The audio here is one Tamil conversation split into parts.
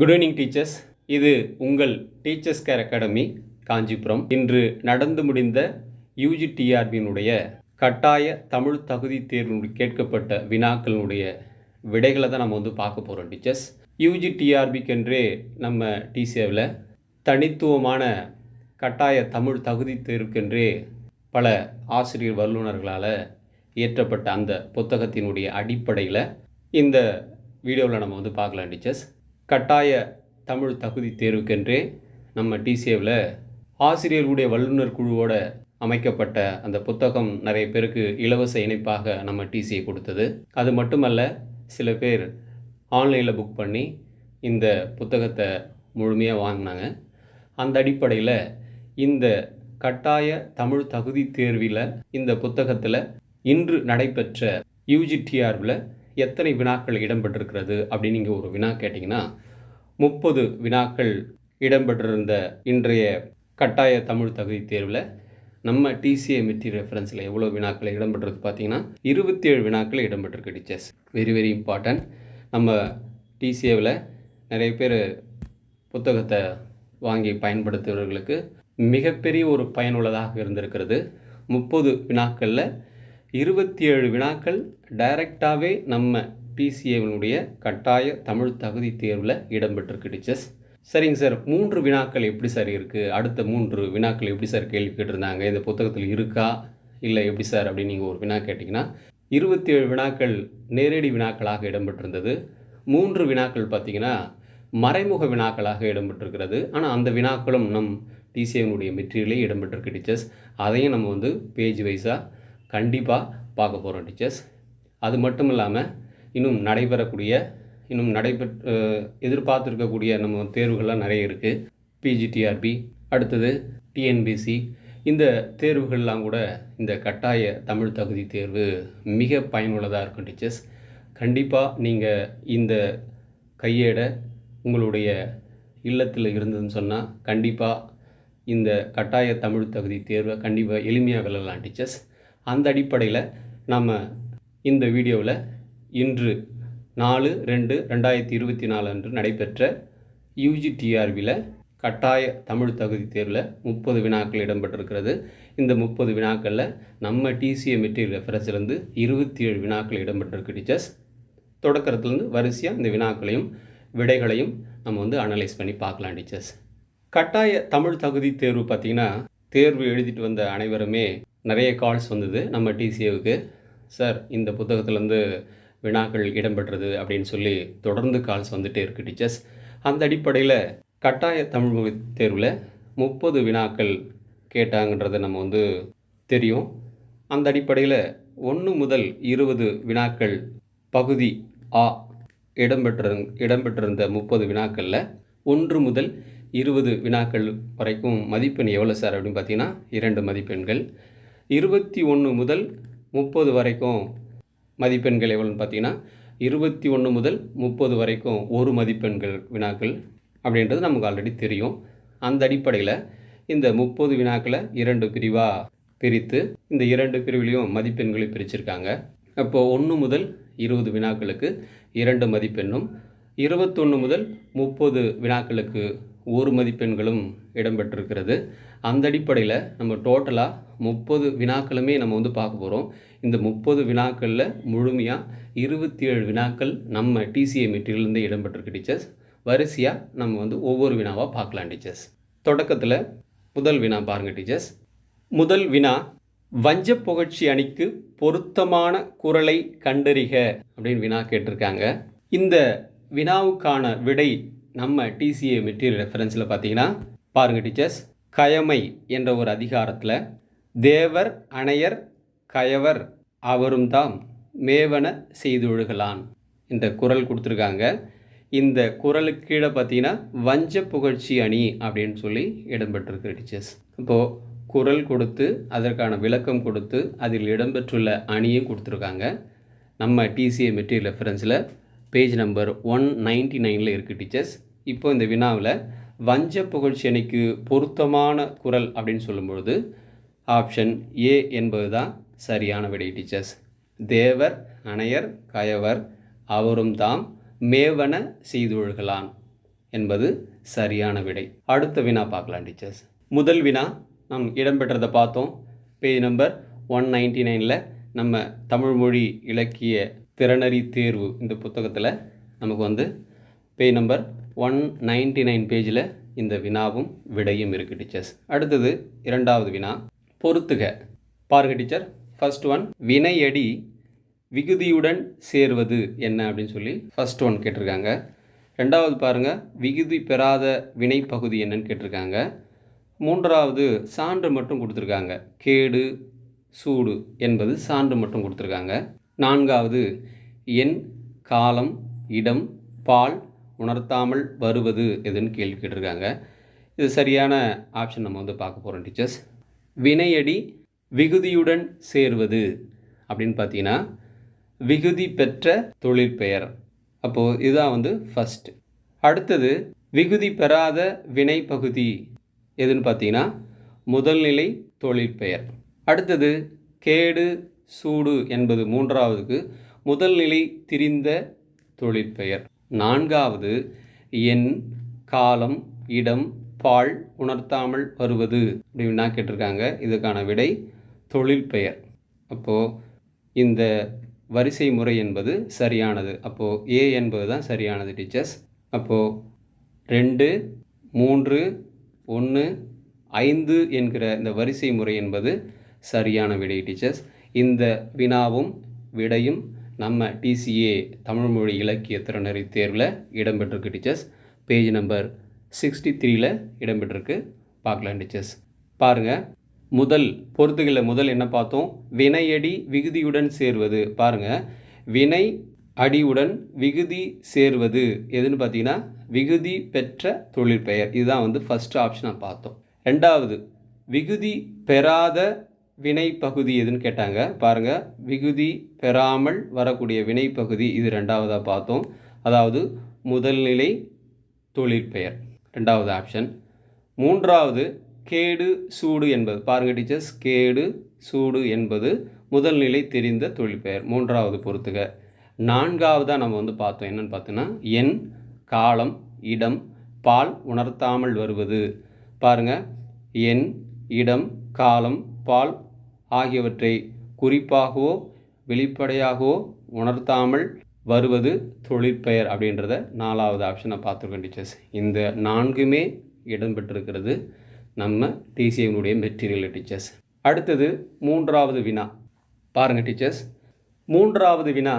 குட் ஈவினிங் டீச்சர்ஸ் இது உங்கள் டீச்சர்ஸ் கேர் அகாடமி காஞ்சிபுரம். இன்று நடந்து முடிந்த யூஜிடிஆர்பியினுடைய கட்டாய தமிழ் தகுதி தேர்வினுடைய கேட்கப்பட்ட வினாக்களினுடைய விடைகளை தான் நம்ம வந்து பார்க்க போகிறோம் டீச்சர்ஸ் யூஜி டிஆர்பிக்கென்றே நம்ம டிசிஏவில் தனித்துவமான கட்டாய தமிழ் தகுதி தேர்வுக்கென்றே பல ஆசிரியர் வல்லுநர்களால் இயற்றப்பட்ட அந்த புத்தகத்தினுடைய அடிப்படையில் இந்த வீடியோவில் நம்ம வந்து பார்க்கலாம் டீச்சர்ஸ் கட்டாய தமிழ் தகுதி தேர்வுக்கென்றே நம்ம டிசிஏவில் ஆசிரியர்களுடைய வல்லுநர் குழுவோட அமைக்கப்பட்ட அந்த புத்தகம் நிறைய பேருக்கு இலவச இணைப்பாக நம்ம டிசிஏ கொடுத்தது. அது மட்டுமல்ல சில பேர் ஆன்லைனில் புக் பண்ணி இந்த புத்தகத்தை முழுமையாக வாங்கினாங்க. அந்த அடிப்படையில் இந்த கட்டாய தமிழ் தகுதி தேர்வில் இந்த புத்தகத்தில் இன்று நடைபெற்ற யூஜிடிஆர்வில் எத்தனை வினாக்கள் இடம்பெற்றிருக்கிறது அப்படின்னு நீங்கள் ஒரு வினா கேட்டிங்கன்னா முப்பது வினாக்கள் இடம்பெற்றிருந்த இன்றைய கட்டாய தமிழ் தகுதி தேர்வில் நம்ம டிசிஏ மெட்டீரியல் ரெஃபரன்ஸில் எவ்வளோ வினாக்கள் இடம்பெற்றது பார்த்தீங்கன்னா இருபத்தி ஏழு வினாக்கள் இடம்பெற்றிருக்கு டீச்சர்ஸ். வெரி வெரி இம்பார்ட்டன்ட் நம்ம டிசிஏவில் நிறைய பேர் புத்தகத்தை வாங்கி பயன்படுத்துபவர்களுக்கு மிகப்பெரிய ஒரு பயனுள்ளதாக இருந்திருக்கிறது. முப்பது வினாக்களில் இருபத்தி ஏழு வினாக்கள் டைரெக்டாகவே நம்ம டிசிஏவினுடைய கட்டாய தமிழ் தகுதி தேர்வில் இடம்பெற்றிருக்கு டீச்சர்ஸ். சரிங்க சார் மூன்று வினாக்கள் எப்படி சார் இருக்குது அடுத்த மூன்று வினாக்கள் எப்படி சார் கேள்வி கேட்டிருந்தாங்க? இந்த புத்தகத்தில் இருக்கா? இல்லை எப்படி சார் அப்படின்னு நீங்கள் ஒரு வினா கேட்டிங்கன்னா இருபத்தி ஏழு வினாக்கள் நேரடி வினாக்களாக இடம்பெற்றிருந்தது. மூன்று வினாக்கள் பார்த்திங்கன்னா மறைமுக வினாக்களாக இடம்பெற்றிருக்கிறது. ஆனால் அந்த வினாக்களும் நம் டிசிஏனுடைய மெட்டீரியலே இடம்பெற்றிருக்கு டீச்சர்ஸ். அதையும் நம்ம வந்து பேஜ் வைஸாக கண்டிப்பாக பார்க்க போகிறோம் டீச்சர்ஸ். அது மட்டும் இல்லாமல் இன்னும் நடைபெறக்கூடிய இன்னும் நடைபெற் எதிர்பார்த்துருக்கக்கூடிய நம்ம தேர்வுகள்லாம் நிறைய இருக்குது பிஜிடிஆர்பி அடுத்தது டிஎன்பிசி இந்த தேர்வுகள்லாம் கூட இந்த கட்டாய தமிழ் தகுதி தேர்வு மிக பயனுள்ளதாக இருக்கும் டீச்சர்ஸ். கண்டிப்பாக நீங்கள் இந்த கையேடை உங்களுடைய இல்லத்தில் இருந்ததுன்னு சொன்னால் கண்டிப்பாக இந்த கட்டாய தமிழ் தகுதி தேர்வை கண்டிப்பாக எளிமையாக வெல்லலாம் டீச்சர்ஸ். அந்த அடிப்படையில் நம்ம இந்த வீடியோவில் இன்று நாலு ரெண்டு ரெண்டாயிரத்தி இருபத்தி நாலு அன்று நடைபெற்ற யூஜிடிஆர்பியில் கட்டாய தமிழ் தகுதி தேர்வில் முப்பது வினாக்கள் இடம்பெற்றிருக்கிறது. இந்த முப்பது வினாக்களில் நம்ம டிசிஏ மெட்டீரியல் ரெஃபரன்ஸ்லேருந்து இருபத்தி ஏழு வினாக்கள் இடம்பெற்றிருக்கு டீச்சர்ஸ். தொடக்கத்துலேருந்து வரிசையாக இந்த வினாக்களையும் விடைகளையும் நம்ம வந்து அனலைஸ் பண்ணி பார்க்கலாம் டீச்சர்ஸ். கட்டாய தமிழ் தகுதி தேர்வு பார்த்திங்கன்னா தேர்வு எழுதிட்டு வந்த அனைவருமே நிறைய கால்ஸ் வந்தது நம்ம டிசிஏவுக்கு சார் இந்த புத்தகத்துலேருந்து வினாக்கள் இடம்பெற்றது அப்படின்னு சொல்லி தொடர்ந்து கால்ஸ் வந்துகிட்டே இருக்குது டீச்சர்ஸ் அந்த அடிப்படையில் கட்டாய தமிழ் மொழி தேர்வில் முப்பது வினாக்கள் கேட்டாங்கன்றதை நம்ம வந்து தெரியும். அந்த அடிப்படையில் ஒன்று முதல் இருபது வினாக்கள் பகுதி ஆ இடம்பெற்ற இடம்பெற்றிருந்த முப்பது வினாக்களில் ஒன்று முதல் இருபது வினாக்கள் வரைக்கும் மதிப்பெண் எவ்வளோ சார் அப்படின்னு பார்த்தீங்கன்னா இரண்டு மதிப்பெண்கள். இருபத்தி ஒன்று முதல் முப்பது வரைக்கும் மதிப்பெண்கள் எவ்வளோன்னு பார்த்தீங்கன்னா இருபத்தி ஒன்று முதல் முப்பது வரைக்கும் ஒரு மதிப்பெண்கள் வினாக்கள் அப்படின்றது நமக்கு ஆல்ரெடி தெரியும். அந்த அடிப்படையில் இந்த முப்பது வினாக்களை இரண்டு பிரிவாக பிரித்து இந்த இரண்டு பிரிவிலையும் மதிப்பெண்களை பிரிச்சிருக்காங்க. அப்போது ஒன்று முதல் இருபது வினாக்களுக்கு இரண்டு மதிப்பெண்ணும் இருபத்தொன்று முதல் முப்பது வினாக்களுக்கு ஒரு மதிப்பெண்களும் இடம்பெற்றிருக்கிறது. அந்த அடிப்படையில் நம்ம டோட்டலாக முப்பது வினாக்களுமே நம்ம வந்து பார்க்க போகிறோம் இந்த முப்பது வினாக்களில் முழுமையாக இருபத்தி ஏழு வினாக்கள் நம்ம டிசிஏ மெட்டீரியல்லேருந்து இடம்பெற்றிருக்கு டீச்சர்ஸ். வரிசையாக நம்ம வந்து ஒவ்வொரு வினாவாக பார்க்கலாம் டீச்சர்ஸ். தொடக்கத்தில் முதல் வினா பாருங்கள் டீச்சர்ஸ். முதல் வினா வஞ்ச புகழ்ச்சி அணிக்கு பொருத்தமான குரலை கண்டறிக அப்படின்னு வினா கேட்டிருக்காங்க. இந்த வினாவுக்கான விடை நம்ம டிசிஏ மெட்டீரியல் ரெஃபரன்ஸில் பார்த்தீங்கன்னா பாருங்கள் டீச்சர்ஸ். கயமை என்ற ஒரு அதிகாரத்தில் தேவர் அணையர் கயவர் அவரும் தாம் மேவன செய்தொழுகலான் என்ற குரல் கொடுத்துருக்காங்க. இந்த குரலுக்கு கீழே பார்த்தீங்கன்னா வஞ்ச புகழ்ச்சி அணி அப்படின்னு சொல்லி இடம்பெற்றிருக்கு டீச்சர்ஸ். இப்போது குரல் கொடுத்து அதற்கான விளக்கம் கொடுத்து அதில் இடம்பெற்றுள்ள அணியும் கொடுத்துருக்காங்க. நம்ம டிசிஏ மெட்டீரியல் ரெஃபரன்ஸில் பேஜ் நம்பர் ஒன் நைன்டி நைனில் இருக்குது டீச்சர்ஸ். இப்போ இந்த வினாவில் வஞ்ச புகழ்ச்சி அணிக்கு பொருத்தமான குரல் அப்படின்னு சொல்லும்பொழுது ஆப்ஷன் ஏ என்பது தான் சரியான விடை டீச்சர்ஸ் தேவர் அணையர் கயவர் அவரும் தாம் மேவன செய்தொழுகலான் என்பது சரியான விடை. அடுத்த வினா பார்க்கலாம் டீச்சர்ஸ் முதல் வினா நம் இடம்பெற்றதை பார்த்தோம். பேஜ் நம்பர் ஒன் நைன்டி நைனில் நம்ம தமிழ் மொழி இலக்கிய திறனறி தேர்வு இந்த புத்தகத்தில் நமக்கு வந்து page number one ninety nine பேஜில் இந்த வினாவும் விடையும் இருக்குது டீச்சர்ஸ் அடுத்தது இரண்டாவது வினா பொறுத்துக. பாருங்க டீச்சர் ஃபர்ஸ்ட் ஒன் வினையடி விகுதியுடன் சேர்வது என்ன அப்படின்னு சொல்லி ஃபர்ஸ்ட் ஒன் கேட்டிருக்காங்க. ரெண்டாவது பாருங்கள் விகுதி பெறாத வினைப்பகுதி என்னன்னு கேட்டிருக்காங்க. மூன்றாவது சான்று மட்டும் கொடுத்துருக்காங்க. கேடு சூடு என்பது சான்று மட்டும் கொடுத்துருக்காங்க. நான்காவது எண் காலம் இடம் பால் உணர்த்தாமல் வருவது எதுன்னு கேள்வி கேட்டிருக்காங்க. இது சரியான ஆப்ஷன் நம்ம வந்து பார்க்க போகிறோம் டீச்சர்ஸ் வினையடி விகுதியுடன் சேர்வது அப்படின்னு பார்த்தீங்கன்னா விகுதி பெற்ற தொழிற்பெயர் அப்போது இதுதான் வந்து ஃபஸ்ட் அடுத்தது விகுதி பெறாத வினைப்பகுதி எதுன்னு பார்த்தீங்கன்னா முதல்நிலை தொழிற்பெயர் அடுத்தது கேடு சூடு என்பது மூன்றாவதுக்கு முதல்நிலை திரிந்த தொழிற்பெயர் நான்காவது என் காலம் இடம் பால் உணர்த்தாமல் வருவது அப்படின்னா கேட்டிருக்காங்க. இதுக்கான விடை தொழிற்பெயர் அப்போது இந்த வரிசை முறை என்பது சரியானது. அப்போது ஏ என்பது தான் சரியானது டீச்சர்ஸ். அப்போது ரெண்டு மூன்று ஒன்று ஐந்து என்கிற இந்த வரிசை முறை என்பது சரியான விடை டீச்சர்ஸ். இந்த வினாவும் விடையும் நம்ம டிசிஏ தமிழ் மொழி இலக்கிய திறனறி தேர்வில் இடம்பெற்றிருக்கு டீச்சர்ஸ். பேஜ் நம்பர் சிக்ஸ்டி த்ரீயில் இடம்பெற்றிருக்கு. பார்க்கலாம் டீச்சர்ஸ். பாருங்கள் முதல் பொறுத்துகளில் முதல் என்ன பார்த்தோம்? வினையடி விகுதியுடன் சேர்வது. பாருங்கள் வினை அடியுடன் விகுதி சேர்வது. எதுன்னு பார்த்தீங்கன்னா விகுதி பெற்ற தொழிற்பெயர். இதுதான் வந்து ஃபஸ்ட் ஆப்ஷனாக பார்த்தோம். ரெண்டாவது விகுதி பெறாத வினை பகுதி எதுன்னு கேட்டாங்க. பாருங்கள் விகுதி பெறாமல் வரக்கூடிய வினை பகுதி இது ரெண்டாவதாக பார்த்தோம். அதாவது முதல்நிலை தொழிற்பெயர் ரெண்டாவது ஆப்ஷன் மூன்றாவது கேடு சூடு என்பது. பாருங்கள் டீச்சர்ஸ் கேடு சூடு என்பது முதல்நிலை தெரிந்த தொழிற்பெயர் மூன்றாவது பொறுத்துக. நான்காவதாக நம்ம வந்து பார்த்தோம். என்னென்னு பார்த்தோன்னா எண் காலம் இடம் பால் உணர்த்தாமல் வருவது. பாருங்கள் எண் இடம் காலம் பால் ஆகியவற்றை குறிப்பாகவோ வெளிப்படையாகவோ உணர்த்தாமல் வருவது தொழிற்பெயர் அப்படின்றத நாலாவது ஆப்ஷனை பார்த்துருக்கோம் டீச்சர்ஸ் இந்த நான்குமே இடம்பெற்றிருக்கிறது நம்ம டிசிஎம்னுடைய மெட்டீரியல் டீச்சர்ஸ் அடுத்தது மூன்றாவது வினா. பாருங்கள் டீச்சர்ஸ் மூன்றாவது வினா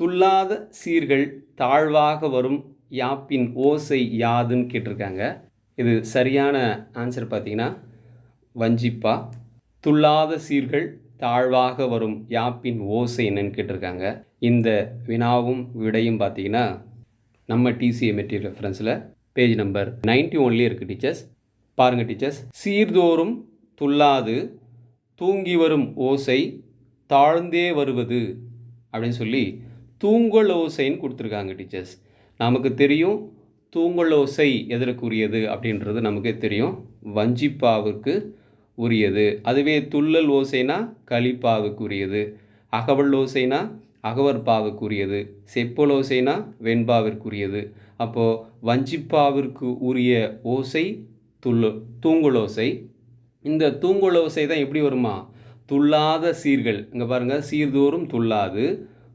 துல்லாத சீர்கள் தாழ்வாக வரும் யாப்பின் ஓசை யாதுன்னு கேட்டிருக்காங்க. இது சரியான ஆன்சர் பார்த்தீங்கன்னா வஞ்சிப்பா. துல்லாத சீர்கள் தாழ்வாக வரும் யாப்பின் ஓசை என்னன்னு கேட்டிருக்காங்க. இந்த வினாவும் விடையும் பார்த்தீங்கன்னா நம்ம டிசிஏ மெட்டீரியல் ரெஃபரன்ஸில் பேஜ் நம்பர் நைன்டி ஒன்லேயே இருக்குது டீச்சர்ஸ் பாருங்கள் டீச்சர்ஸ் சீர்தோறும் துல்லாது தூங்கி வரும் ஓசை தாழ்ந்தே வருவது அப்படின்னு சொல்லி தூங்கல் ஓசைன்னு கொடுத்துருக்காங்க டீச்சர்ஸ் நமக்கு தெரியும் தூங்கல் ஓசை எதற்குரியது அப்படின்றது நமக்கே தெரியும். வஞ்சிப்பாவுக்கு உரியது. அதுவே துள்ளல் ஓசைனா களிப்பாவுக்குரியது. அகவல் ஓசைனா அகவற்பாவுக்குரியது. செப்பல் ஓசைனா வெண்பாவிற்குரியது. அப்போது வஞ்சிப்பாவிற்கு உரிய ஓசை துள்ளு தூங்குலோசை இந்த தூங்குலோசை தான் எப்படி வருமா? துள்ளாத சீர்கள். இங்கே பாருங்கள் சீர்தோறும் துள்ளாது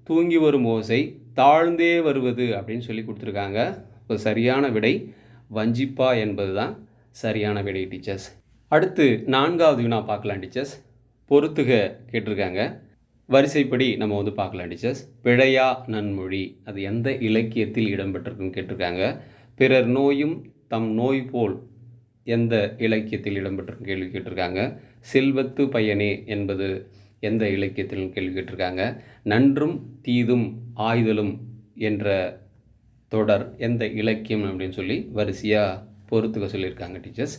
தூங்கி வரும் ஓசை தாழ்ந்தே வருவது அப்படின்னு சொல்லி கொடுத்துருக்காங்க. இப்போ சரியான விடை வஞ்சிப்பா என்பது தான் சரியான விடை டீச்சர்ஸ். அடுத்து நான்காவது வினா பார்க்கலாம் டீச்சர்ஸ். பொறுத்துக கேட்டிருக்காங்க. வரிசைப்படி நம்ம வந்து பார்க்கலாம் டீச்சர்ஸ். பிழையா நன்மொழி அது எந்த இலக்கியத்தில் இடம்பெற்றிருக்குன்னு கேட்டிருக்காங்க. பிறர் நோயும் தம் நோய் போல் எந்த இலக்கியத்தில் இடம்பெற்ற கேள்வி கேட்டிருக்காங்க. செல்வத்து பயனே என்பது எந்த இலக்கியத்தில் கேள்வி கேட்டிருக்காங்க. நன்றும் தீதும் ஆய்தலும் என்ற தொடர் எந்த இலக்கியம் அப்படின்னு சொல்லி வரிசையாக பொறுத்துக்க சொல்லியிருக்காங்க டீச்சர்ஸ்.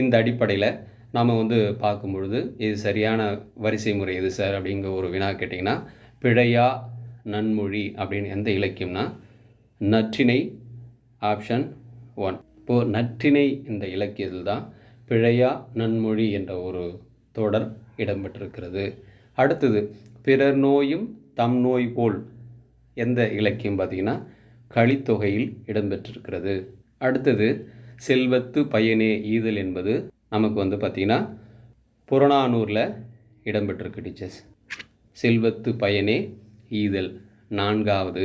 இந்த அடிப்படையில் நாம் வந்து பார்க்கும் பொழுது இது சரியான வரிசை முறை எது சார்? அப்படிங்கிற ஒரு வினா கேட்டிங்கன்னா பிழையா நன்மொழி அப்படின்னு எந்த இலக்கியம்னா நற்றினை ஆப்ஷன் ஒன் இப்போது நற்றினை இந்த இலக்கியத்தில் தான் பிழையா நன்மொழி என்ற ஒரு தொடர் இடம்பெற்றிருக்கிறது. அடுத்தது பிறர் நோயும் தம் நோய் போல் எந்த இலக்கியம் பார்த்தீங்கன்னா கலித்தொகையில் இடம்பெற்றிருக்கிறது. அடுத்தது செல்வத்து பயனே ஈதல் என்பது நமக்கு வந்து பார்த்திங்கன்னா புறநானூரில் இடம்பெற்றிருக்கு டீச்சர்ஸ். செல்வத்து பயனே ஈதல். நான்காவது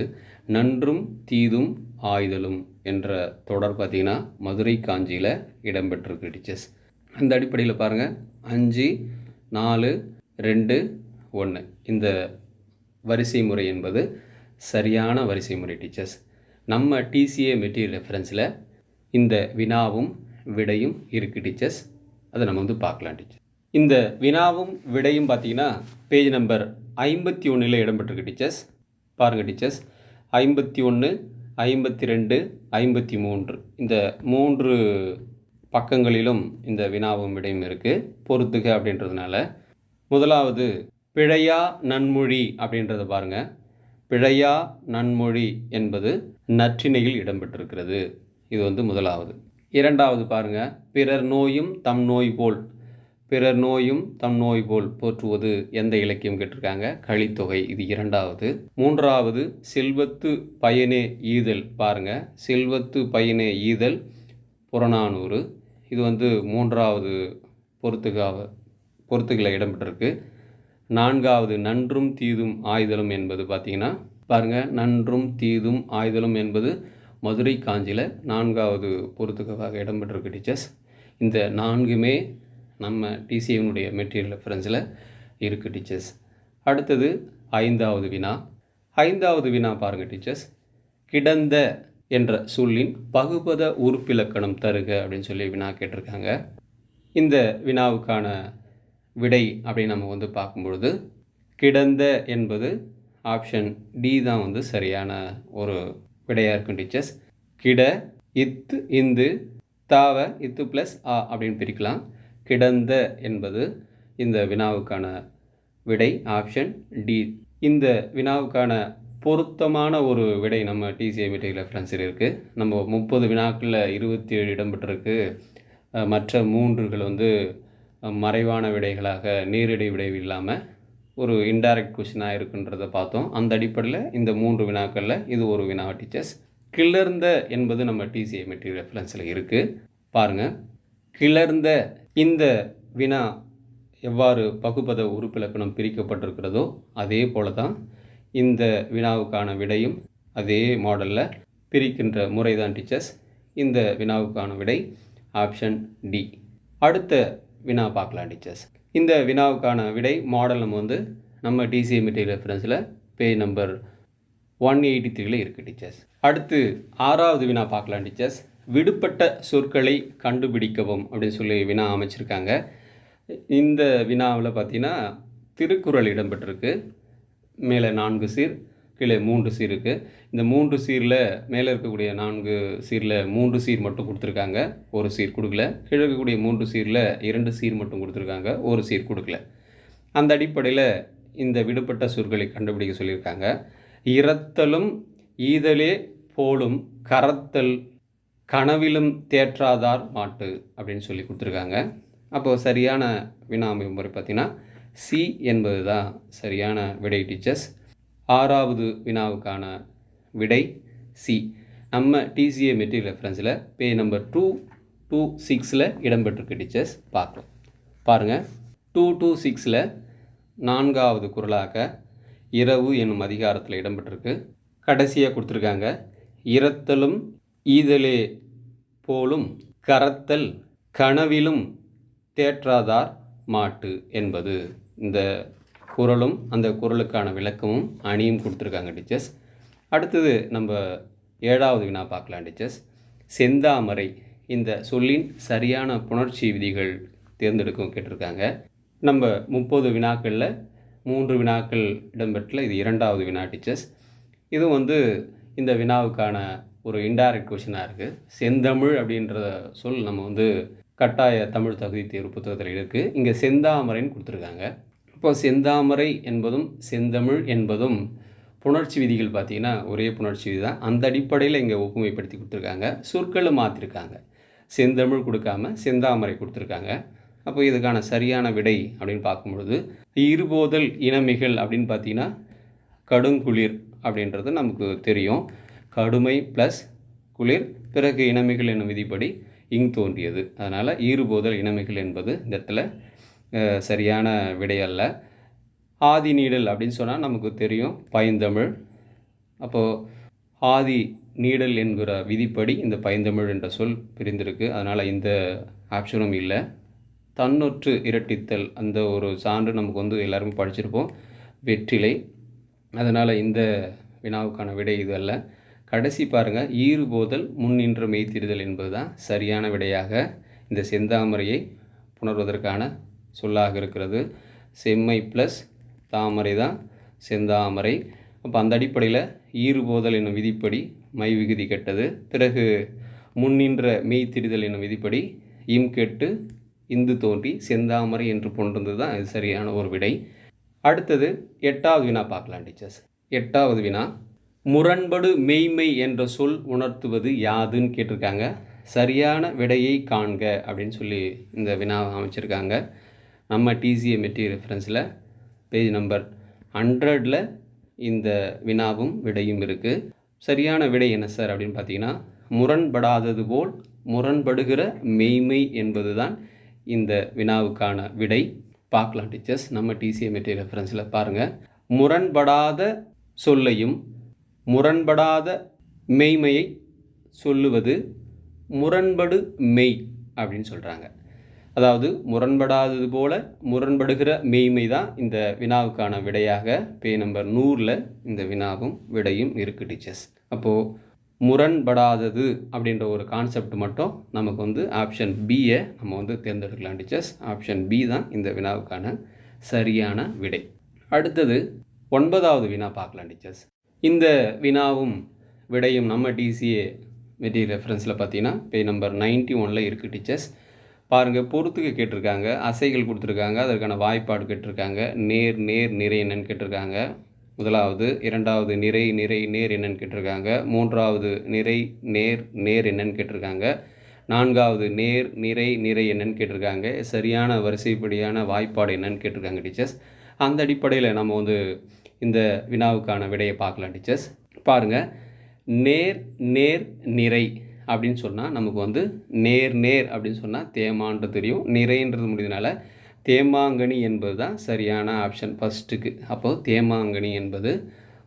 நன்றும் தீதும் ஆய்தலும் என்ற தொடர் பார்த்திங்கன்னா மதுரை காஞ்சியில் இடம்பெற்றிருக்கு டீச்சர்ஸ். அந்த அடிப்படையில் பாருங்கள் அஞ்சு நாலு ரெண்டு ஒன்று இந்த வரிசை முறை என்பது சரியான வரிசை முறை டீச்சர்ஸ். நம்ம டிசிஏ மெட்டீரியல் ரெஃபரன்ஸில் இந்த வினாவும் விடையும் இருக்குது டீச்சர்ஸ். அதை நம்ம வந்து பார்க்கலாம் டீச்சர். இந்த வினாவும் விடையும் பார்த்தீங்கன்னா பேஜ் நம்பர் ஐம்பத்தி ஒன்றில் இடம்பெற்றிருக்கு டீச்சர்ஸ். பாருங்கள் டீச்சர்ஸ். ஐம்பத்தி ஒன்று ஐம்பத்தி ரெண்டு ஐம்பத்தி மூன்று. இந்த மூன்று பக்கங்களிலும் இந்த வினாவும் விடையும் இருக்குது பொறுத்துக அப்படின்றதுனால. முதலாவது பிழையா நன்மொழி அப்படின்றத பாருங்கள் பிழையா நன்மொழி என்பது நற்றிணையில் இடம்பெற்றிருக்கிறது. இது வந்து முதலாவது. இரண்டாவது பாருங்கள் பிறர் நோயும் தம் நோய் போல். பிறர் நோயும் தம் நோய் போல் போற்றுவது எந்த இலக்கியம் கேட்டிருக்காங்க? கழித்தொகை இது இரண்டாவது. மூன்றாவது செல்வத்து பயனே ஈதல் பாருங்க. செல்வத்து பயனே ஈதல் புறநானூறு. இது வந்து மூன்றாவது பொறுத்துகாவ பொறுத்துகளை இடம்பெற்றிருக்கு. நான்காவது நன்றும் தீதும் ஆயுதலும் என்பது பார்த்தீங்கன்னா பாருங்கள் நன்றும் தீதும் ஆயுதலும் என்பது மதுரை காஞ்சியில் நான்காவது பொறுத்துக்கவாக இடம்பெற்றிருக்கு டீச்சர்ஸ். இந்த நான்குமே நம்ம டிசிஎனுடைய மெட்டீரியல் ரெஃபரன்ஸில் இருக்குது டீச்சர்ஸ். அடுத்தது ஐந்தாவது வினா. ஐந்தாவது வினா பாருங்கள் டீச்சர்ஸ். கிடந்த என்ற சொல்லின் பகுபத உறுப்பிலக்கணம் தருக அப்படின்னு சொல்லி வினா கேட்டிருக்காங்க. இந்த வினாவுக்கான விடை அப்படின்னு நம்ம வந்து பார்க்கும்பொழுது கிடந்த என்பது ஆப்ஷன் டி தான் வந்து சரியான ஒரு விடையாக இருக்கும் டீச்சர்ஸ். கிட இத்து இந்து தாவ இத்து ப்ளஸ் ஆ அப்படின்னு பிரிக்கலாம். கிடந்த என்பது இந்த வினாவுக்கான விடை ஆப்ஷன் டி. இந்த வினாவுக்கான பொருத்தமான ஒரு விடை நம்ம டிசிஐ மெட்டீரியல் ரெஃபரன்ஸில் இருக்குது நம்ம முப்பது வினாக்களில் இருபத்தி ஏழு இடம்பெற்றிருக்கு மற்ற மூன்றுகள் வந்து மறைவான விடைகளாக நேரடி விடை இல்லாமல் ஒரு இன்டைரக்ட் கொஷினாக இருக்குன்றதை பார்த்தோம். அந்த அடிப்படையில் இந்த மூன்று வினாக்களில் இது ஒரு வினா டீச்சர்ஸ் கிளர்ந்த என்பது நம்ம டிசிஏ மெட்டீரியல் ரெஃபரன்ஸில் இருக்குது பாருங்கள் கிளர்ந்த இந்த வினா எவ்வாறு பகுப்பத உறுப்பிலக்கணம் பிரிக்கப்பட்டிருக்கிறதோ அதே போல தான் இந்த வினாவுக்கான விடையும் அதே மாடலில் பிரிக்கின்ற முறை தான் டீச்சர்ஸ் இந்த வினாவுக்கான விடை ஆப்ஷன் டி அடுத்த வினா பார்க்கலாம் டீச்சர்ஸ் இந்த வினாவுக்கான விடை மாடல் நம்ம வந்து நம்ம டிசிஏ மெட்டீரியல் ரெஃபரன்ஸில் பேஜ் நம்பர் ஒன் எயிட்டி த்ரீல இருக்குது டீச்சர்ஸ் அடுத்து ஆறாவது வினா பார்க்கலாம் டீச்சர்ஸ் விடுபட்ட சொற்களை கண்டுபிடிக்கவும் அப்படின்னு சொல்லி வினா அமைச்சிருக்காங்க. இந்த வினாவில் பார்த்தீங்கன்னா திருக்குறள் இடம்பெற்றிருக்கு. மேலே நான்கு சீர் கீழே மூன்று சீர் இருக்குது இந்த மூன்று சீரில் மேலே இருக்கக்கூடிய நான்கு சீரில் மூன்று சீர் மட்டும் கொடுத்துருக்காங்க. ஒரு சீர் கொடுக்கல. கீழே இருக்கக்கூடிய மூன்று சீரில் இரண்டு சீர் மட்டும் கொடுத்துருக்காங்க. ஒரு சீர் கொடுக்கல. அந்த அடிப்படையில் இந்த விடுபட்ட சொற்களை கண்டுபிடிக்க சொல்லியிருக்காங்க. இரத்தலும் ஈதலே போலும் கரத்தல் கனவிலும் தேற்றாதார் மாட்டு அப்படின்னு சொல்லி கொடுத்துருக்காங்க. அப்போது சரியான வினா அமைப்பு முறை பார்த்திங்கன்னா சி என்பது தான் சரியான விடை டீச்சர்ஸ். ஆறாவது வினாவுக்கான விடை சி நம்ம டிசிஏ மெட்டீரியல் ரெஃபரன்ஸில் பேஜ் நம்பர் டூ டூ சிக்ஸில் இடம்பெற்றிருக்கு டீச்சர்ஸ் பார்க்கலாம். பாருங்கள் டூ டூ சிக்ஸில் நான்காவது குரலாக இரவு என்னும் அதிகாரத்தில் இடம்பெற்றிருக்கு. கடைசியாக கொடுத்துருக்காங்க. இரத்தலும் ஈதலே போலும் கரத்தல் கனவிலும் தேற்றாதார் மாட்டு என்பது. இந்த குரலும் அந்த குரலுக்கான விளக்கமும் அணியும் கொடுத்துருக்காங்க டீச்சர்ஸ் அடுத்தது நம்ம ஏழாவது வினா பார்க்கலாம் டீச்சர்ஸ். செந்தாமரை இந்த சொல்லின் சரியான புணர்ச்சி விதிகள் தேர்ந்தெடுக்கும் கேட்டிருக்காங்க. நம்ம முப்பது வினாக்களில் மூன்று வினாக்கள் இடம்பெற்ற இது இரண்டாவது வினா டீச்சர்ஸ். இது வந்து இந்த வினாவுக்கான ஒரு இன்டைரக்ட் கொஷினாக இருக்குது செந்தமிழ் அப்படின்ற சொல் நம்ம வந்து கட்டாய தமிழ் தகுதி தேர்வு புத்தகத்தில் இருக்குது இங்கே செந்தாமரைன்னு கொடுத்துருக்காங்க. இப்போ செந்தாமரை என்பதும் செந்தமிழ் என்பதும் புணர்ச்சி விதிகள் பார்த்தீங்கன்னா ஒரே புணர்ச்சி விதி தான். அந்த அடிப்படையில் இங்கே ஒப்புமைப்படுத்தி கொடுத்துருக்காங்க. சொற்களும் மாற்றிருக்காங்க செந்தமிழ் கொடுக்காம செந்தாமரை கொடுத்துருக்காங்க. அப்போ இதுக்கான சரியான விடை அப்படின்னு பார்க்கும்பொழுது இருபோதல் இனமிகள் அப்படின்னு பார்த்தீங்கன்னா கடுங்குளிர் அப்படின்றது நமக்கு தெரியும். கடுமை ப்ளஸ் குளிர் பிறகு இனமிகள் என்னும் விதிப்படி இங் தோன்றியது. அதனால் ஈறுபோதல் இனமிகள் என்பது இந்த இடத்துல சரியான விடையல்ல ஆதி நீடல் அப்படின்னு சொன்னால் நமக்கு தெரியும் பைந்தமிழ். அப்போது ஆதி நீடல் என்கிற விதிப்படி இந்த பைந்தமிழ் என்ற சொல் பிரிந்திருக்கு. அதனால் இந்த ஆப்ஷனும் இல்லை. தன்னொற்று இரட்டித்தல் அந்த ஒரு சான்று நமக்கு வந்து எல்லாருமே படிச்சிருப்போம். வெற்றிலை. அதனால் இந்த வினாவுக்கான விடை இது அல்ல. கடைசி பாருங்கள் ஈறுபோதல் முன்னின்ற மெய்த்திரிதல் என்பது தான் சரியான விடையாக இந்த செந்தாமரையை புணர்வதற்கான சொல்லாக இருக்கிறது. செம்மை ப்ளஸ் தாமரை தான் செந்தாமரை. அப்போ அந்த அடிப்படையில் ஈறுபோதல் என்னும் விதிப்படி மை விகுதி கெட்டது. பிறகு முன்னின்ற மெய்த்திரிதல் என்னும் விதிப்படி இம் கெட்டு இந்து தோன்றி செந்தாமரை என்று போன்றது தான் இது சரியான ஒரு விடை. அடுத்தது எட்டாவது வினா பார்க்கலாம் டீச்சர்ஸ். எட்டாவது வினா முரண்படு மெய்மை என்ற சொல் உணர்த்துவது யாதுன்னு கேட்டிருக்காங்க. சரியான விடையை காண்க அப்படின்னு சொல்லி இந்த வினா அமைச்சிருக்காங்க. நம்ம டிசிஏ மெட்டீரியல் ரெஃபரன்ஸில் பேஜ் நம்பர் ஹண்ட்ரடில் இந்த வினாவும் விடையும் இருக்குது சரியான விடை என்ன சார் அப்படின்னு பார்த்தீங்கன்னா முரண்படாதது போல் முரண்படுகிற மெய்மை என்பது தான் இந்த வினாவுக்கான விடை. பார்க்கலாம் டீச்சர்ஸ் நம்ம டிசிஏ மெட்டீரியல் ரெஃபரன்ஸில் பாருங்கள் முரண்படாத சொல்லையும் முரண்படாத மெய்மையை சொல்லுவது முரண்படு மெய் அப்படின்னு சொல்கிறாங்க அதாவது முரண்படாதது போல முரண்படுகிற மெய்மை தான் இந்த வினாவுக்கான விடையாக பே நம்பர் நூறில் இந்த வினாவும் விடையும் இருக்குது டீச்சர்ஸ் அப்போது முரண்படாதது அப்படின்ற ஒரு கான்செப்ட் மட்டும் நமக்கு வந்து ஆப்ஷன் பியை நம்ம வந்து தேர்ந்தெடுக்கலாம் டீச்சர்ஸ் ஆப்ஷன் பி தான் இந்த வினாவுக்கான சரியான விடை. அடுத்தது ஒன்பதாவது வினா பார்க்கலாம் டீச்சர்ஸ் இந்த வினாவும் விடையும் நம்ம டிசிஏ மெட்டீரியல் ரெஃபரன்ஸில் பார்த்தீங்கன்னா பே நம்பர் நைன்ட்டி ஒனில் இருக்குது டீச்சர்ஸ் பாருங்கள் பொறுத்துக்கு கேட்டிருக்காங்க அசைகள் கொடுத்துருக்காங்க அதற்கான வாய்ப்பாடு கேட்டிருக்காங்க நேர் நேர் நிறை என்னன்னு கேட்டிருக்காங்க. முதலாவது இரண்டாவது நிறை நிறை நேர் என்னன்னு கேட்டிருக்காங்க. மூன்றாவது நிறை நேர் நேர் என்னன்னு கேட்டிருக்காங்க. நான்காவது நேர் நிறை நிறை என்னன்னு கேட்டிருக்காங்க. சரியான வரிசைப்படியான வாய்ப்பாடு என்னன்னு கேட்டிருக்காங்க டீச்சர்ஸ். அந்த அடிப்படையில் நம்ம வந்து இந்த வினாவுக்கான விடையை பார்க்கலாம் டீச்சர்ஸ். பாருங்கள் நேர் நேர் நிறை. அப்படின்னு சொன்னால் நமக்கு வந்து நேர் நேர் அப்படின்னு சொன்னால் தேமான்றது தெரியும். நிறைன்றது முடிஞ்சதுனால தேமாங்கனி என்பது தான் சரியான ஆப்ஷன் ஃபஸ்ட்டுக்கு அப்போது தேமாங்கனி என்பது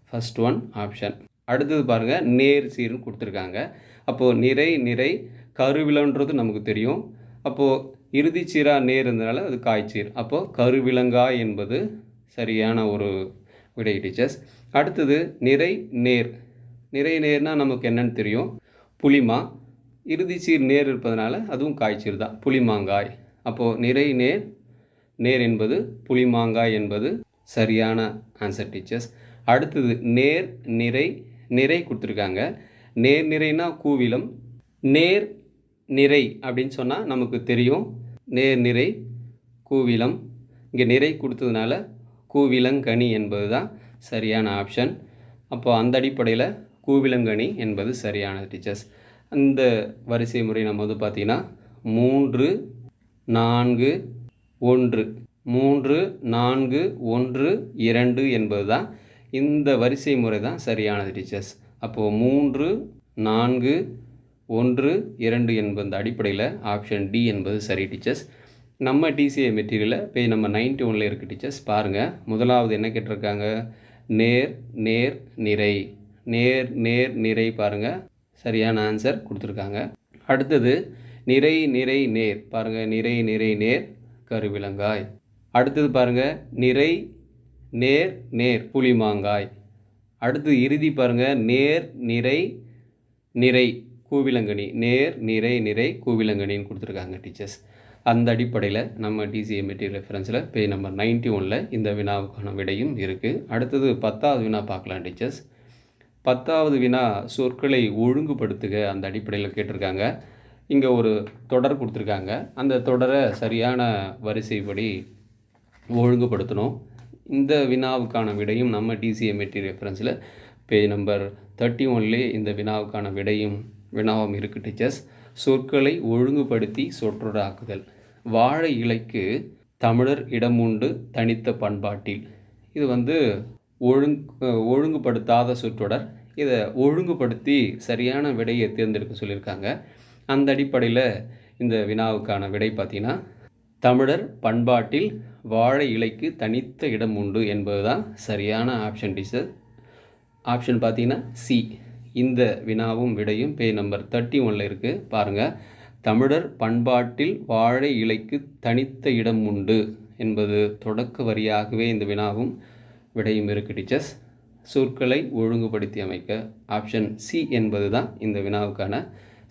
ஃபஸ்ட் ஒன் ஆப்ஷன். அடுத்தது பாருங்கள் நேர் சீர்னு கொடுத்துருக்காங்க. அப்போது நிறை நிறை கருவிலன்றது நமக்கு தெரியும். அப்போது இறுதி சீராக நேர் இருந்தனால அது காய்ச்சீர் அப்போது கருவிலங்காய் என்பது சரியான ஒரு விடை டீச்சர்ஸ். அடுத்தது நிறை நேர். நிறை நேர்னால் நமக்கு என்னன்னு தெரியும்? புளிமா இறுதி சீர் நேர் இருப்பதனால அதுவும் காய்ச்சீர் தான். புளிமாங்காய். அப்போது நிறை நேர் நேர் என்பது புளிமாங்காய் என்பது சரியான ஆன்சர் டீச்சர்ஸ் அடுத்தது நேர் நிறை நிறை கொடுத்துருக்காங்க. நேர் நிறைனா கூவிலம். நேர் நிறை அப்படின்னு சொன்னால் நமக்கு தெரியும். நேர் நிறை கூவிலம். இங்கே நிறை கொடுத்ததுனால கூவிலங்கனி என்பது தான் சரியான ஆப்ஷன் அப்போது அந்த அடிப்படையில் கூவிலங்கனி என்பது சரியானது டீச்சர்ஸ் அந்த வரிசை முறை நம்ம வந்து பார்த்திங்கன்னா மூன்று நான்கு ஒன்று. மூன்று நான்கு ஒன்று இரண்டு என்பது தான் இந்த வரிசை முறை தான் சரியானது டீச்சர்ஸ் அப்போது மூன்று நான்கு ஒன்று இரண்டு என்பது அடிப்படையில் ஆப்ஷன் டி என்பது சரி டீச்சர்ஸ் நம்ம டிசிஏ மெட்டீரியலில் போய் நம்ம நைன்டி ஒனில் இருக்குது டீச்சர்ஸ் பாருங்கள் முதலாவது என்ன கேட்டிருக்காங்க? நேர் நேர் நிறை. நேர் நேர் நிறை பாருங்கள் சரியான ஆன்சர் கொடுத்துருக்காங்க. அடுத்தது நிறை நிறை நேர். பாருங்கள் நிறை நிறை நேர் கருவிலங்காய். அடுத்தது பாருங்கள் நிறை நேர் நேர் புளிமாங்காய். அடுத்து இறுதி பாருங்கள் நேர் நிறை நிறை கூவிலங்கனி. நேர் நிறை நிறை கூவிலங்கனின்னு கொடுத்துருக்காங்க டீச்சர்ஸ் அந்த அடிப்படையில் நம்ம டிசிஏ மெட்டீரியல் ரெஃபரன்ஸில் பேஜ் நம்பர் நைன்ட்டி ஒனில் இந்த வினாவுக்கான விடையும் இருக்குது அடுத்தது பத்தாவது வினா பார்க்கலாம் டீச்சர்ஸ் பத்தாவது வினா சொற்களை ஒழுங்குபடுத்துக அந்த அடிப்படையில் கேட்டிருக்காங்க. இங்கே ஒரு தொடர் கொடுத்துருக்காங்க. அந்த தொடரை சரியான வரிசைப்படி ஒழுங்குபடுத்தணும். இந்த வினாவுக்கான விடையும் நம்ம டிசிஏ மெட்டீரியல் ரெஃபரன்ஸில் பேஜ் நம்பர் தேர்ட்டி ஒன்லேயே இந்த வினாவுக்கான விடையும் வினாவும் இருக்குது டீச்சர்ஸ் சொற்களை ஒழுங்குபடுத்தி சொற்றொடாக்குதல் வாழை இலைக்கு தமிழர் இடம் உண்டு தனித்த பண்பாட்டில். இது வந்து ஒழுங் ஒழுங்குபடுத்தாத சொற்றொடர். இதை ஒழுங்குபடுத்தி சரியான விடையை தேர்ந்தெடுக்க சொல்லியிருக்காங்க. அந்த அடிப்படையில் இந்த வினாவுக்கான விடை பார்த்தீங்கன்னா தமிழர் பண்பாட்டில் வாழை இலைக்கு தனித்த இடம் உண்டு என்பது தான் சரியான ஆப்ஷன் டீச்சர். ஆப்ஷன் பார்த்திங்கன்னா சி. இந்த வினாவும் விடையும் பே நம்பர் தேர்ட்டி ஒனில் இருக்குது பாருங்கள் தமிழர் பண்பாட்டில் வாழை இலைக்கு தனித்த இடம் உண்டு என்பது தொடக்க வரியாகவே இந்த வினாவும் விடையும் இருக்குது டீச்சர்ஸ். சொற்களை ஒழுங்குபடுத்தி அமைக்க ஆப்ஷன் சி என்பது தான் இந்த வினாவுக்கான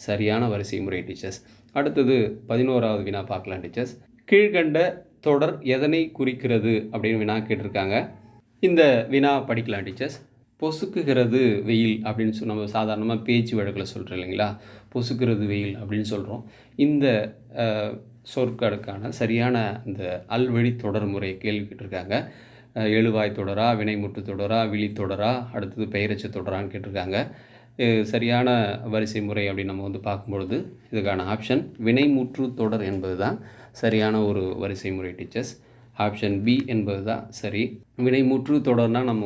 சரியான வரிசை முறை டீச்சர்ஸ். அடுத்தது பதினோராவது வினா பார்க்கலாம் டீச்சர்ஸ். கீழ்கண்ட தொடர் எதனை குறிக்கிறது அப்படின்னு வினா கேட்டிருக்காங்க. இந்த வினா படிக்கலாம் டீச்சர்ஸ். பொசுக்குகிறது வெயில் அப்படின்னு சொல்லி நம்ம சாதாரணமாக பேச்சு வழக்கில் சொல்கிறோம் இல்லைங்களா? பொசுக்குறது வெயில் அப்படின்னு சொல்கிறோம் இந்த சொற்களுக்கான சரியான இந்த அல்வழி தொடர்முறை கேள்வி கேட்டிருக்காங்க. எழுவாய் தொடரா வினைமுட்டு தொடரா விழி தொடரா அடுத்தது பெயரச்சு தொடரான்னு கேட்டிருக்காங்க. சரியான வரிசை முறை அப்படின்னு நம்ம வந்து பார்க்கும்பொழுது இதுக்கான ஆப்ஷன் வினைமுற்று தொடர் என்பது தான் சரியான ஒரு வரிசை முறை டீச்சர்ஸ் ஆப்ஷன் பி என்பது தான் சரி. வினைமுற்று தொடர்னால் நம்ம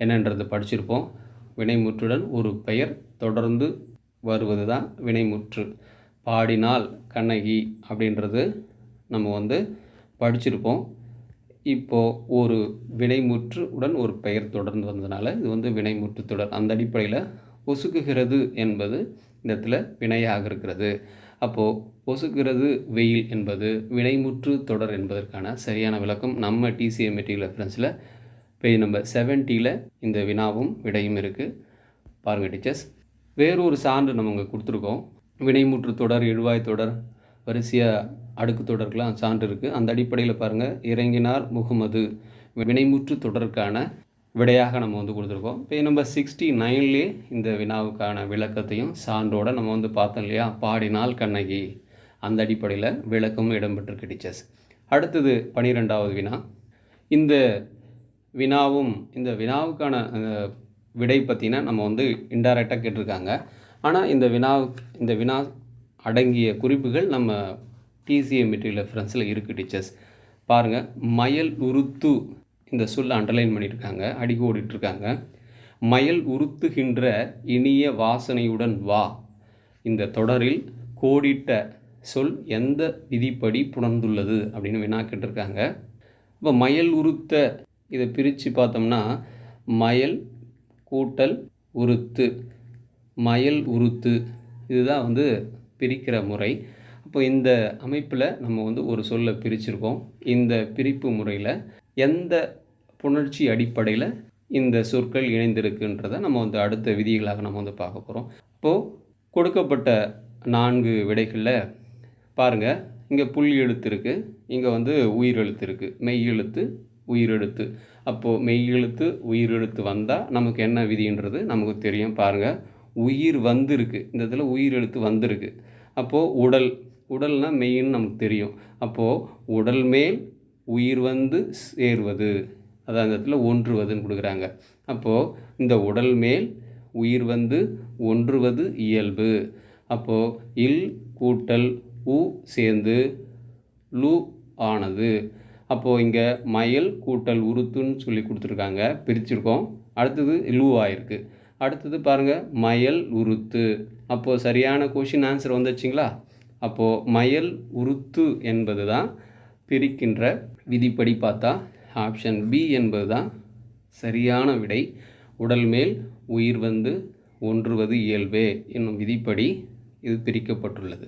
என்னன்றது படிச்சிருப்போம். வினைமுற்றுடன் ஒரு பெயர் தொடர்ந்து வருவது தான் வினைமுற்று. பாடினால் கண்ணகி அப்படின்றது நம்ம வந்து படிச்சிருப்போம். இப்போது ஒரு வினைமுற்று உடன் ஒரு பெயர் தொடர்ந்து வந்ததுனால இது வந்து வினைமுற்று தொடர். அந்த அடிப்படையில் ஒசுக்குகிறது என்பது இந்த இடத்துல வினையாக இருக்கிறது. அப்போது பொசுக்கிறது வெயில் என்பது வினைமுற்று தொடர் என்பதற்கான சரியான விளக்கம் நம்ம டிசிஏ மெட்டீரியல் ரெஃபரன்ஸில் பேஜ் நம்பர் செவன்ட்டியில் இந்த வினாவும் விடையும் இருக்குது பாருங்கள் டீச்சர்ஸ் வேறொரு சான்று நம்ம இங்கே கொடுத்துருக்கோம். வினைமுற்று தொடர் எழுவாய் தொடர். வரிசையாக அடுக்கு தொடர்கள்லாம் சான்று இருக்குது அந்த அடிப்படையில் பாருங்கள் இறங்கினார் முகமது. வினைமுற்று தொடருக்கான விடையாக நம்ம வந்து கொடுத்துருக்கோம். இப்போ நம்ம சிக்ஸ்டி நைன்லேயே இந்த வினாவுக்கான விளக்கத்தையும் சான்றோட நம்ம வந்து பார்த்தோம் இல்லையா? பாடினால் கண்ணகி. அந்த அடிப்படையில் விளக்கமும் இடம்பெற்றிருக்கு டீச்சர்ஸ். அடுத்தது பனிரெண்டாவது வினா. இந்த வினாவும் இந்த வினாவுக்கான விடை பற்றின நம்ம வந்து இன்டைரக்டாக கேட்டிருக்காங்க. ஆனால் இந்த வினா இந்த வினா அடங்கிய குறிப்புகள் நம்ம டிசிஏ மெட்டீரியல் ரெஃபரன்ஸில் இருக்குது டீச்சர்ஸ் பாருங்கள் மயல் உருத்து இந்த சொல்ல அண்டர்லைன் பண்ணியிருக்காங்க அடிக்க ஓடிட்டுருக்காங்க. மயல் உறுத்துகின்ற இனிய வாசனையுடன் வா. இந்த தொடரில் கோடிட்ட சொல் எந்த விதிப்படி புணர்ந்துள்ளது அப்படின்னு வினா கேட்டிருக்காங்க. இப்போ மயல் உறுத்த இதை பிரித்து பார்த்தோம்னா மயல் கூட்டல் உருத்து மயல் உருத்து. இதுதான் வந்து பிரிக்கிற முறை. அப்போ இந்த அமைப்பில் நம்ம வந்து ஒரு சொல்லை பிரிச்சிருக்கோம். இந்த பிரிப்பு முறையில் எந்த புணர்ச்சி அடிப்படையில் இந்த சொற்கள் இணைந்திருக்குன்றதை நம்ம வந்து அடுத்த விதிகளாக நம்ம வந்து பார்க்க போகிறோம் இப்போது கொடுக்கப்பட்ட நான்கு விடைகளில் பாருங்கள் இங்கே புல் எழுத்து இருக்குது இங்கே வந்து உயிர் எழுத்து இருக்குது மெய் எழுத்து உயிர் எழுத்து. அப்போது மெய் எழுத்து உயிர் எழுத்து வந்தால் நமக்கு என்ன விதின்றது? நமக்கு தெரியும். பாருங்கள் உயிர் வந்திருக்கு. இந்த இதில் உயிர் எழுத்து வந்திருக்கு. அப்போது உடல் உடல்னால் மெயின் நமக்கு தெரியும். அப்போது உடல் மேல் உயிர் வந்து சேர்வது. அதான் அந்த இடத்துல ஒன்றுவதுன்னு கொடுக்குறாங்க. அப்போது இந்த உடல் மேல் உயிர் வந்து ஒன்றுவது இயல்பு. அப்போது இல் கூட்டல் உ சேர்ந்து லு ஆனது. அப்போது இங்கே மயல் கூட்டல் உருத்துன்னு சொல்லி கொடுத்துருக்காங்க. பிரிச்சிருக்கோம். அடுத்தது லூ ஆயிருக்கு. அடுத்தது பாருங்கள் மயல் உருத்து. அப்போது சரியான கொஷின் ஆன்சர் வந்துச்சுங்களா அப்போது மயல் உருத்து என்பது தான் பிரிக்கின்ற விதிப்படி பார்த்தா ஆப்ஷன் பி என்பது தான் சரியான விடை. உடல் மேல் உயிர் வந்து ஒன்றுவது இயல்பே என்னும் விதிப்படி இது பிரிக்கப்பட்டுள்ளது.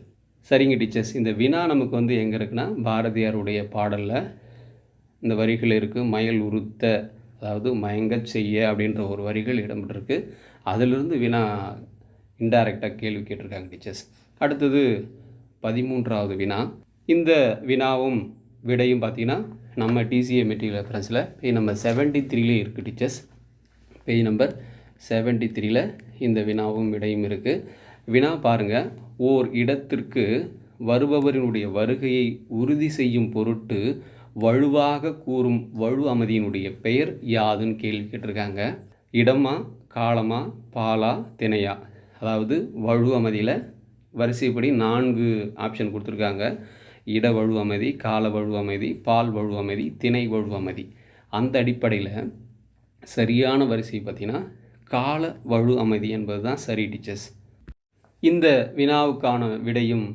சரிங்க டீச்சர்ஸ் இந்த வினா நமக்கு வந்து எங்கே இருக்குன்னா பாரதியாருடைய பாடலில் இந்த வரிகள் இருக்குது மயல் உறுத்த அதாவது மயங்கச் செய்ய அப்படின்ற ஒரு வரிகள் இடம்பெற்றிருக்கு. அதிலிருந்து வினா இன்டைரக்டாக கேள்வி கேட்டிருக்காங்க டீச்சர்ஸ் அடுத்தது பதிமூன்றாவது வினா. இந்த வினாவும் விடையும் பார்த்தீங்கன்னா நம்ம டிசிஏ மெட்டீரியல் ரெஃபரன்ஸில் பேஜ் நம்பர் செவன்ட்டி த்ரீலே இருக்குது டீச்சர்ஸ் பேஜ் நம்பர் செவன்ட்டி த்ரீல இந்த வினாவும் விடையும் இருக்குது வினா பாருங்கள் ஓர் இடத்திற்கு வருபவரினுடைய வருகையை உறுதி செய்யும் பொருட்டு வலுவாக கூறும் வலு அமைதியினுடைய பெயர் யாதுன்னு கேள்வி கேட்டிருக்காங்க. இடமா காலமா பாலா திணையா? அதாவது வழு அமைதியில் வரிசைப்படி நான்கு ஆப்ஷன் கொடுத்துருக்காங்க. இட வழு அமைதி கால வழு அமைதி பால் வழு அமைதி திணை வழு அமைதி. அந்த அடிப்படையில் சரியான வரிசை பார்த்தீங்கன்னா கால வழு அமைதி என்பது தான் சரி டீச்சர்ஸ் இந்த வினாவுக்கான விடையும்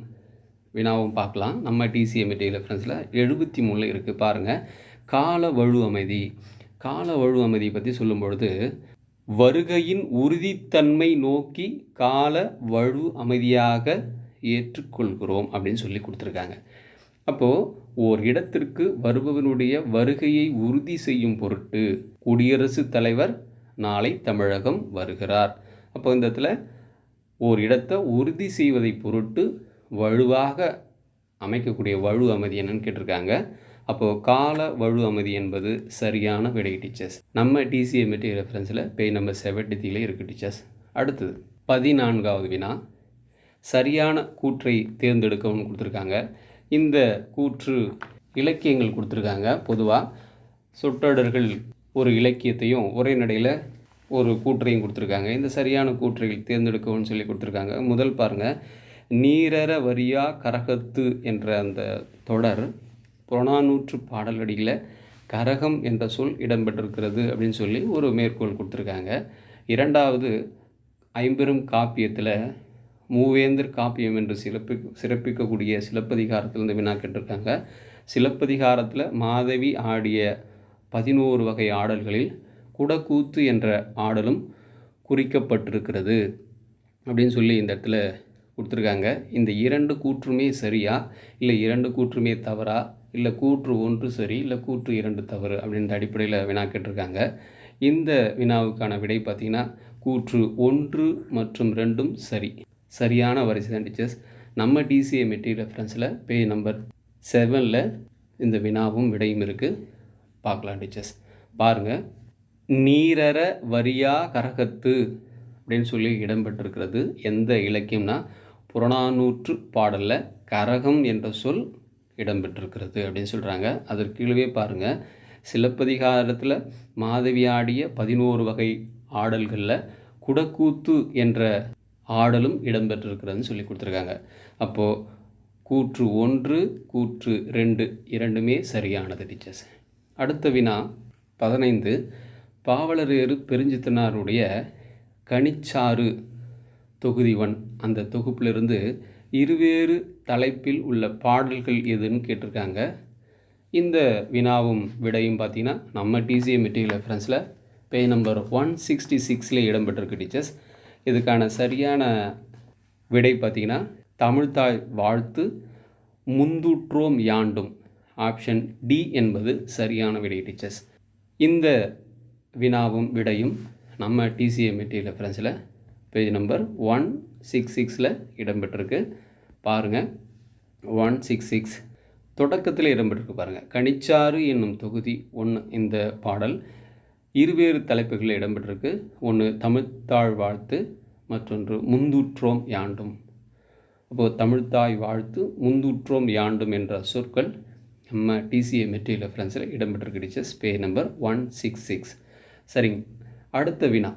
வினாவும் பார்க்கலாம். நம்ம டிசிஎம்டி ரெஃபரன்ஸில் எழுபத்தி மூணில் இருக்குது பாருங்கள் கால வழு அமைதி. கால வழு அமைதி பற்றி சொல்லும் பொழுது வருகையின் உறுதித்தன்மை நோக்கி கால வழு அமைதியாக ஏற்றுக்கொள்கிறோம் அப்படின்னு சொல்லி கொடுத்துருக்காங்க. அப்போது ஓர் இடத்திற்கு வருபவனுடைய வருகையை உறுதி செய்யும் பொருட்டு குடியரசுத் தலைவர் நாளை தமிழகம் வருகிறார். அப்போ இந்த இடத்துல ஓர் இடத்தை உறுதி செய்வதை பொருட்டு வலுவாக அமைக்கக்கூடிய வலு அமைதி என்னன்னு கேட்டிருக்காங்க. அப்போது கால வலு அமைதி என்பது சரியான விடை டீச்சர்ஸ் நம்ம டிசிஏ மெட்டீரியல் ரெஃபரன்ஸில் பேய் நம்பர் செவன்டி இருக்குது டீச்சர்ஸ் அடுத்தது பதினான்காவது வினா. சரியான கூற்றை தேர்ந்தெடுக்கவும் கொடுத்துருக்காங்க. இந்த கூற்று இலக்கியங்கள் கொடுத்துருக்காங்க பொதுவாக சொற்றொடர்கள் ஒரு இலக்கியத்தையும் ஒரே நடையில் ஒரு கூற்றையும் கொடுத்துருக்காங்க. இந்த சரியான கூற்றை தேர்ந்தெடுக்கவும் சொல்லி கொடுத்துருக்காங்க. முதல் பாருங்கள் நீரற வரியா கரகத்து என்ற அந்த தொடர் புறநானூற்று பாடலடியில் கரகம் என்ற சொல் இடம்பெற்றிருக்கிறது அப்படின்னு சொல்லி ஒரு மேற்கோள் கொடுத்துருக்காங்க. இரண்டாவது ஐம்பெரும் காப்பியத்தில் மூவேந்தர் காப்பியம் என்று சிறப்பி சிறப்பிக்கக்கூடிய சிலப்பதிகாரத்திலிருந்து வினா கேட்டிருக்காங்க சிலப்பதிகாரத்தில் மாதவி ஆடிய பதினோரு வகை ஆடல்களில் குடக்கூத்து என்ற ஆடலும் குறிக்கப்பட்டிருக்கிறது அப்படின்னு சொல்லி இந்த இடத்துல கொடுத்துருக்காங்க. இந்த இரண்டு கூற்றுமே சரியா? இல்லை இரண்டு கூற்றுமே தவறா? இல்லை கூற்று ஒன்று சரி இல்லை கூற்று இரண்டு தவறு அப்படின்ற அடிப்படையில் வினா கேட்டிருக்காங்க. இந்த வினாவுக்கான விடை பார்த்திங்கன்னா கூற்று ஒன்று மற்றும் ரெண்டும் சரி. சரியான வரிசை தான் டீச்சர்ஸ். நம்ம டிசிஏ மெட்டீரியல் ரெஃபரன்ஸில் பேஜ் நம்பர் செவனில் இந்த வினாவும் விடையும் இருக்குது பார்க்கலாம் டீச்சர்ஸ். பாருங்கள் நீரற வரியா கரகத்து அப்படின்னு சொல்லி இடம்பெற்றிருக்கிறது. எந்த இலக்கியம்னா புறநானூற்று பாடலில் கரகம் என்ற சொல் இடம்பெற்றிருக்கிறது அப்படின்னு சொல்கிறாங்க அதற்கு கீழே பாருங்கள் சிலப்பதிகாரத்தில் மாதவி ஆடிய பதினோரு வகை ஆடல்களில் குடக்கூத்து என்ற ஆடலும் இடம்பெற்றிருக்கிறதுன்னு சொல்லி கொடுத்துருக்காங்க. அப்போது கூற்று ஒன்று கூற்று ரெண்டு இரண்டுமே சரியானது டீச்சர்ஸ். அடுத்த வினா பதினைந்து. பாவலரேறு பெருஞ்சித்தனாருடைய கனிச்சாறு தொகுதி ஒன் அந்த தொகுப்பிலிருந்து இருவேறு தலைப்பில் உள்ள பாடல்கள் எதுன்னு கேட்டிருக்காங்க. இந்த வினாவும் விடையும் பார்த்தீங்கன்னா நம்ம டிசிஏ மெட்டீரியல் ரெஃபரன்ஸில் பே நம்பர் ஒன் சிக்ஸ்டி சிக்ஸில் இடம்பெற்றிருக்கு டீச்சர்ஸ் இதுக்கான சரியான விடை பார்த்திங்கன்னா தமிழ்தாய் வாழ்த்து முந்துற்றோம் யாண்டும். ஆப்ஷன் டி என்பது சரியான விடை டீச்சர்ஸ் இந்த வினாவும் விடையும் நம்ம டிசிஏ மெட்டீரியல் ரெஃபரன்ஸில் பேஜ் நம்பர் ஒன் சிக்ஸ் சிக்ஸில் இடம்பெற்றிருக்கு. பாருங்கள் ஒன் சிக்ஸ் சிக்ஸ். தொடக்கத்தில் இடம்பெற்றிருக்கு பாருங்கள் கனிச்சாறு என்னும் தொகுதி ஒன்று இந்த பாடல். இருவேறு தலைப்புகளில் இடம்பெற்றிருக்கு. ஒன்று தமிழ்த்தாழ் வாழ்த்து மற்றொன்று முந்தூற்றோம் யாண்டும். அப்போது தமிழ்த்தாய் வாழ்த்து முந்தூற்றோம் யாண்டும் என்ற சொற்கள் நம்ம டிசிஏ மெட்டீரியல் ரெஃபரன்ஸில் இடம்பெற்றிருக்கு teachers. Page number one six six. சரிங்க. அடுத்த வினா.